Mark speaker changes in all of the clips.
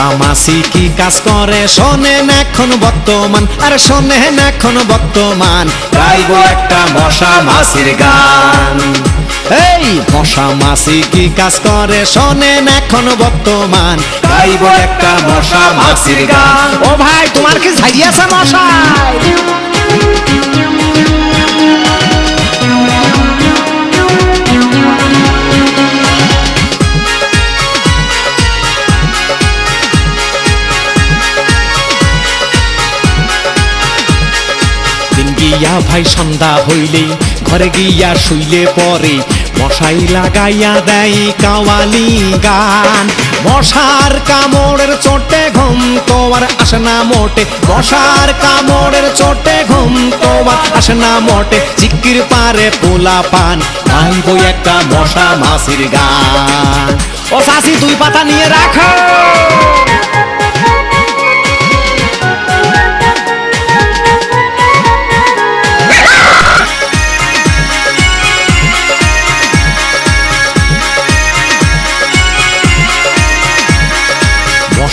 Speaker 1: মশা মাসি কি কাজ করে? শোনেন এখন বর্তমান, আর শোনেন এখন বর্তমান। গাইবো একটা মশা মাসির গান। এই মশা মাসি কি কাজ করে? শোনেন এখন বর্তমান। গাইবো একটা মশা মাসির গান।
Speaker 2: ও ভাই, তোমার কি ঝাইয়াছে
Speaker 1: মশা? গিয়া ভাই, সন্ধ্যা হইলে ঘরে গিয়া শুইলে পরে মশাই লাগাইয়া দেয় কাওয়ালি গান। মশার কামড়ের চোটে ঘুম তোমার আসে না মোটে। মশার কামড়ের চোটে ঘুম তোমার আসে না মোটে। চিকির পারে পোলা পান গাইবো একটা মশা মাসির গান।
Speaker 2: ও চাষি দুই পাতা নিয়ে রাখো।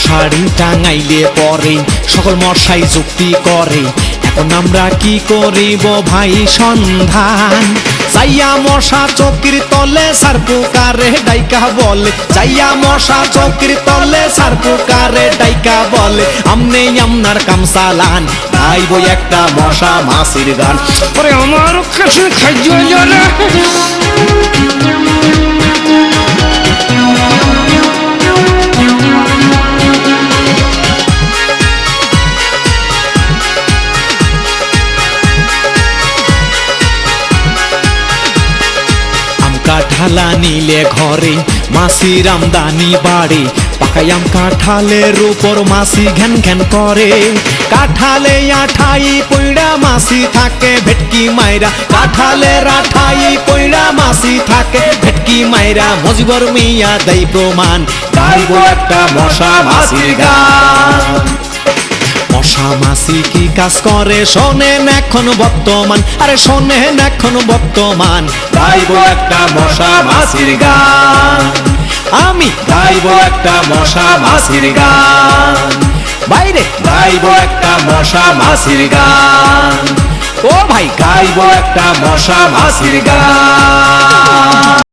Speaker 1: মশারি টাঙাইলে পরে সকল মশাই যুক্তি করে। এখন আমরা কি করিব ভাই সন্ধান? চাইয়া মশা চকির তলে সার পুকারে ডাইকা বলে। চাইয়া মশা চকির তলে সার পুকারে ডাইকা বলে। আমনে আমনার কামসালান গাইব একটা মশা মাসির গান।
Speaker 2: আমার কাছে খাদ্য জলে
Speaker 1: নিলে ঘরে মাসির আমদানি বাড়ে। পাকাই আম কাঠালের উপর মাসি ঘ্যান ঘ্যান করে। কাঠালে আঠাই পইড়া মাসি থাকে, ভেটকি মাইরা। কাঠালের আঠাই পইড়া মাসি থাকে, ভেটকি মাইরা। মজিবর মিয়া দেই প্রমাণ, গাইব একটা মশা মাসির গান। মশা মাসি কি কাজ করে? শোনেন এখন বর্তমান। আরে শোনেন এখন বর্তমান। গাইব একটা মশা মাসির গান। আমি গাইব একটা মশা মাসির গান। বাইরে। গাইব একটা মশা মাসির গান। ও ভাই। গাইব একটা মশা মাসির গান।